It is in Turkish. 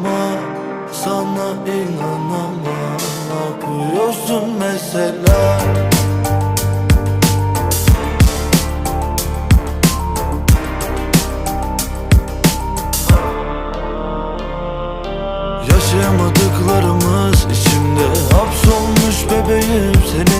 ama Sana inanamam. Yapıyorsun mesela. Yaşayamadıklarımı